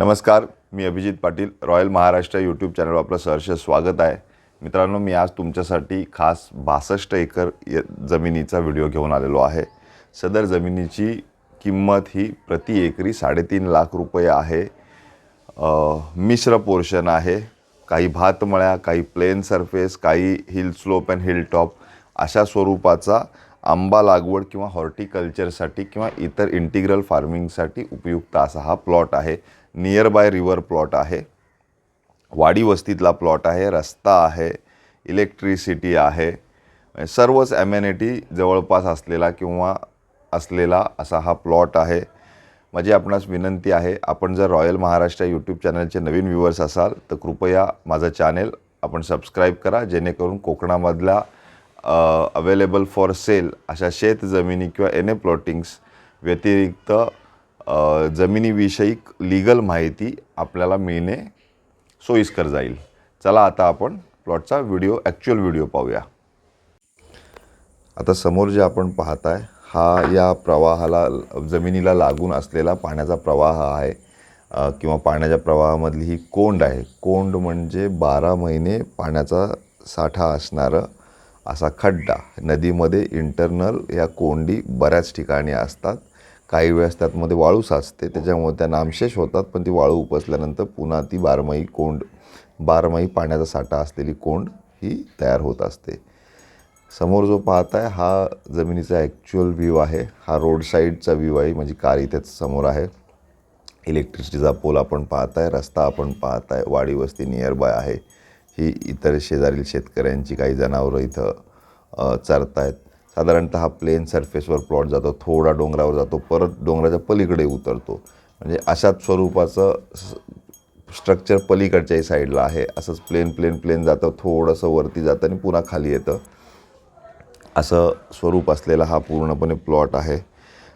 नमस्कार मी Abhijit Patil royal Maharashtra YouTube चॅनलवर आपलं सहर्ष स्वागत आहे. मित्रांनो मी आज तुमच्यासाठी खास बासष्ट एकर य जमिनीचा व्हिडिओ घेऊन आलेलो आहे. सदर जमिनीची किंमत ही प्रति एकरी साडेतीन लाख रुपये आहे. मिश्र पोर्शन आहे. काही भातमळ्या काही प्लेन सरफेस काही hill slope and hill top अशा स्वरूपाचा आंबा लागवड किंवा हॉर्टिकल्चरसाठी किंवा इतर इंटिग्रल फार्मिंगसाठी उपयुक्त असा हा प्लॉट आहे. नियर बाय रिवर प्लॉट आहे. वाडी वस्तीतला प्लॉट आहे. रस्ता आहे. इलेक्ट्रिसिटी आहे. सर्वच ॲम्युनिटी जवळपास असलेला किंवा असलेला असा हा प्लॉट आहे. माझी आपणास विनंती आहे आपण जर रॉयल महाराष्ट्र यूट्यूब चॅनलचे नवीन व्ह्युअर्स असाल तर कृपया माझं चॅनेल आपण सबस्क्राईब करा जेणेकरून कोकणामधल्या अवेलेबल फॉर सेल अशा शेत जमिनी किंवा एन ए प्लॉटिंग्स व्यतिरिक्त अ, जमिनीविषयक माहिती आपल्याला मिळणे सोयीस्कर जाईल. चला आता आपण प्लॉटचा व्हिडिओ ॲक्च्युअल व्हिडिओ पाहूया. आता समोर जे आपण पाहताय हा या प्रवाहाला जमिनीला लागून असलेला पाण्याचा प्रवाह आहे. किंवा पाण्याच्या प्रवाहामधली ही कोंड आहे. कोंड म्हणजे बारा महिने पाण्याचा साठा असणारं असा खड्डा. नदीमध्ये इंटरनल या कोंडी बऱ्याच ठिकाणी असतात. काही वेळेस त्यातमध्ये वाळू साचते. त्याच्यामुळे त्या नामशेष होतात पण ती वाळू उपसल्यानंतर पुन्हा ती बारमाही कोंड बारमाही पाण्याचा साठा असलेली कोंड ही तयार होत असते. समोर जो पाहत आहे हा जमिनीचा ॲक्च्युअल व्ह्यू आहे. हा रोड साईडचा व्ह्यू आहे म्हणजे कार इथेच समोर आहे. इलेक्ट्रिसिटीचा पोल आपण पाहत आहे रस्ता आपण पाहताय वाडी वस्ती नियर बाय आहे. ही इतर शेजारील शेतकऱ्यांची काही जनावरं इथं चरत चरतायत. साधारणतः हा प्लेन सरफेसवर प्लॉट जातो थोडा डोंगरावर जातो परत डोंगराच्या पलीकडे उतरतो. म्हणजे अशाच स्वरूपाचं स्ट्रक्चर पलीकडच्याही साईडला आहे. असंच प्लेन प्लेन प्लेन जातं थोडंसं वरती जातं आणि पुन्हा खाली येतं. असं स्वरूप असलेला हा पूर्णपणे प्लॉट आहे.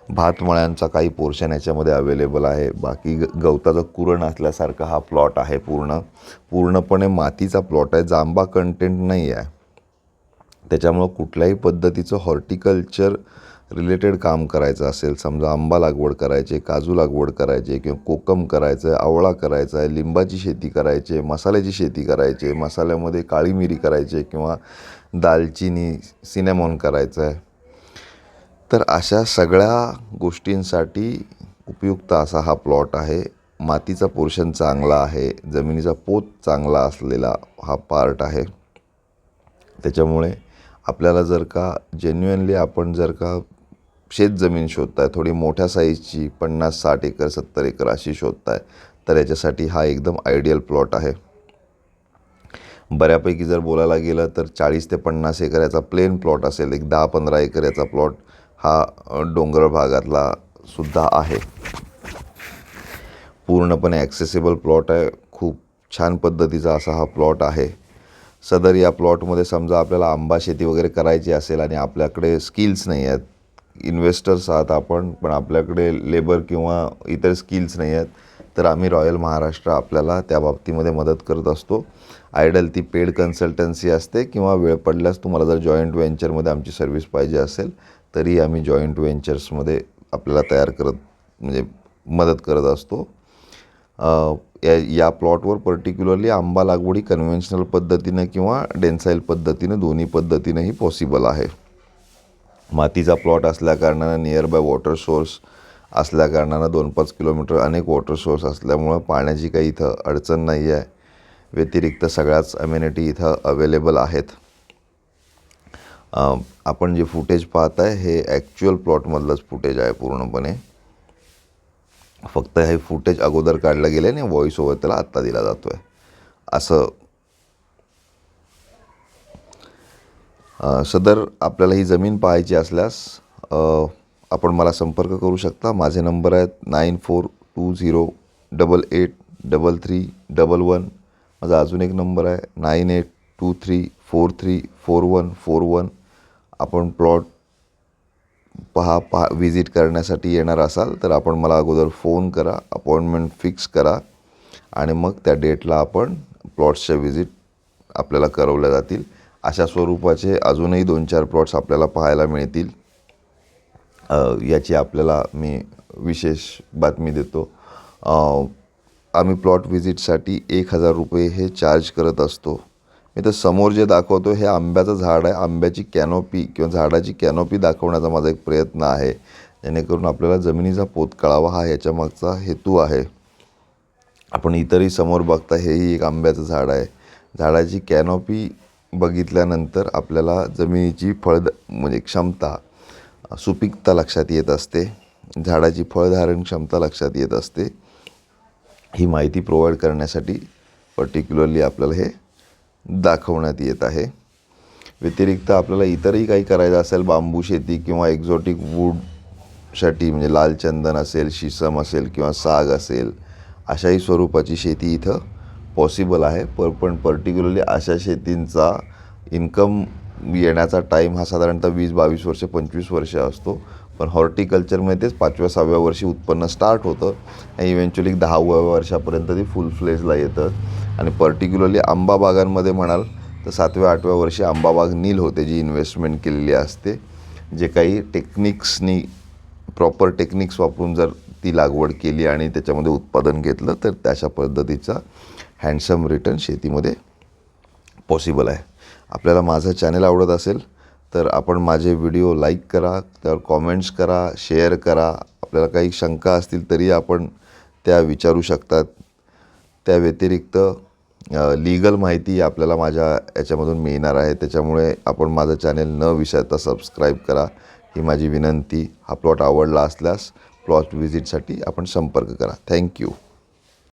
भातमळ्यांचा काही पोर्शन याच्यामध्ये अवेलेबल आहे. बाकी ग गवताचं कुरण असल्यासारखा हा प्लॉट आहे पूर्ण. पूर्णपणे मातीचा प्लॉट आहे. जांबा कंटेंट नाही आहे. त्याच्यामुळं कुठल्याही पद्धतीचं हॉर्टिकल्चर रिलेटेड काम करायचं असेल समजा आंबा लागवड करायची काजू लागवड करायची किंवा कोकम करायचं आहे आवळा करायचा आहे लिंबाची शेती करायची आहे मसाल्याची शेती करायची आहे मसाल्यामध्ये काळी मिरी करायची आहे किंवा दालचिनी सिनेमॉन करायचं आहे. तर अशा सगळ्या गोष्टींसाठी उपयुक्त असा हा प्लॉट आहे. मातीचा पोर्शन चांगला आहे. जमिनीचा पोत चांगला असलेला हा पार्ट आहे. त्याच्यामुळे आपल्याला जर का जेन्युअनली आपण जर का शेतजमीन शोधताय थोडी मोठ्या साईजची पन्नास साठ एकर सत्तर एकर अशी शोधताय तर याच्यासाठी हा एकदम आयडियल प्लॉट आहे. बऱ्यापैकी जर बोलायला गेलं तर चाळीस ते पन्नास एकर याचा प्लेन प्लॉट असेल एक दहा पंधरा एकर याचा प्लॉट हा डोंगराळ डोंगर भागातला सुद्धा आहे. पूर्णपणे ॲक्सेसिबल प्लॉट आहे. खूप छान पद्धतीचा असा हा प्लॉट आहे. सदर या प्लॉटमध्ये समजा आपल्याला आंबा शेती वगैरे करायची असेल आणि आपल्याकडे स्किल्स नाही आहेत इन्व्हेस्टर्स आहात आपण पण आपल्याकडे लेबर किंवा इतर स्किल्स नाही आहेत तर आम्ही रॉयल महाराष्ट्र आपल्याला त्या बाबतीमध्ये मदत करत असतो. आयडल ती पेड कन्सल्टन्सी असते किंवा वेळ पडल्यास तुम्हाला जर जॉईंट व्हेंचरमध्ये आमची सर्व्हिस पाहिजे असेल तरी आम्ही जॉईंट व्हेंचर्समध्ये आपल्याला तयार करत म्हणजे मदत करत असतो. या या प्लॉटवर पर्टिक्युलरली आंबा लागवडी कन्व्हेन्शनल पद्धतीनं किंवा डेन्साईल पद्धतीनं दोन्ही पद्धतीनंही पॉसिबल आहे. मातीचा प्लॉट असल्याकारणानं नियर बाय वॉटर सोर्स असल्याकारणानं दोन पाच किलोमीटर अनेक वॉटर सोर्स असल्यामुळं पाण्याची काही इथं अडचण नाही आहे व्यतिरिक्त सगळ्याच अम्युनिटी इथं अवेलेबल आहेत. आपण जे फुटेज पाहत आहे हे ॲक्च्युअल प्लॉटमधलंच फुटेज आहे पूर्णपणे. फक्त हे फुटेज अगोदर काढलं गेलं आणि व्हॉईस ओव्हर त्याला आत्ता दिला जातो आहे असं सदर आपल्याला ही जमीन पाहायची असल्यास आपण मला संपर्क करू शकता. माझे नंबर आहेत nine four two zero double eight double three double one माझा अजून एक नंबर आहे nine eight two three four three four one four one आपण प्लॉट पहा पहा विजिट करण्यासाठी येणार असाल तर आपण मला अगोदर फोन करा अपॉइंटमेंट फिक्स करा आणि मग त्या डेटला आपण प्लॉट्सच्या विजिट आपल्याला करवल्या जातील. अशा स्वरूपाचे अजूनही दोन चार प्लॉट्स आपल्याला पाहायला मिळतील. याची आपल्याला मी विशेष बातमी देतो. आम्ही प्लॉट व्हिजिटसाठी एक हजार रुपये हे चार्ज करत असतो. मी तर समोर जे दाखवतो हे आंब्याचं झाड आहे. आंब्याची कॅनोपी किंवा झाडाची कॅनोपी दाखवण्याचा माझा एक प्रयत्न आहे. जेणेकरून आपल्याला जमिनीचा पोत कळावा हा याच्यामागचा हेतू आहे. आपण इतरही समोर बघता हेही एक आंब्याचं झाड आहे. झाडाची कॅनोपी बघितल्यानंतर आपल्याला जमिनीची फळ म्हणजे क्षमता सुपीकता लक्षात येत असते. झाडाची फळधारण क्षमता लक्षात येत असते. ही माहिती प्रोव्हाइड करण्यासाठी पर्टिक्युलरली आपल्याला हे दाखवण्यात येत आहे. व्यतिरिक्त आपल्याला इतरही काही करायचं असेल बांबू शेती किंवा एक्झॉटिक वूडसाठी म्हणजे लाल चंदन असेल शिसम असेल किंवा साग असेल अशाही स्वरूपाची शेती इथं पॉसिबल आहे. पर पण पर्टिक्युलरली अशा शेतींचा इन्कम येण्याचा टाईम हा साधारणतः वीस बावीस वर्ष पंचवीस वर्ष असतो. पण हॉर्टिकल्चरमध्ये तेच पाचव्या सहाव्या वर्षी उत्पन्न स्टार्ट होतं. आणि इव्हेंच्युअली दहाव्या वर्षापर्यंत ती फुल फ्लेजला येतं. आणि पर्टिक्युलरली आंबा बागांमध्ये म्हणाल तर सातव्या आठव्या वर्षी आंबाबाग नील होते जी इन्व्हेस्टमेंट केलेली असते. जे काही टेक्निक्सनी प्रॉपर टेक्निक्स वापरून जर ती लागवड केली आणि त्याच्यामध्ये उत्पादन घेतलं तर त्याशा पद्धतीचा हँडसम रिटर्न शेतीमध्ये पॉसिबल आहे. आपल्याला माझं चॅनल आवडत असेल तर आपण माझे व्हिडिओ लाईक करा त्यावर कॉमेंट्स करा शेअर करा. आपल्याला काही शंका असतील तरी आपण त्या विचारू शकतात. त्या व्यतिरिक्त लीगल माहिती आपल्याला माझ्या याच्यामधून मिळणार आहे. त्याच्यामुळे आपण माझं चॅनेल न विसरता सबस्क्राईब करा. ही माझी विनंती. हा प्लॉट आवडला असल्यास प्लॉट व्हिजिटसाठी आपण संपर्क करा. थँक्यू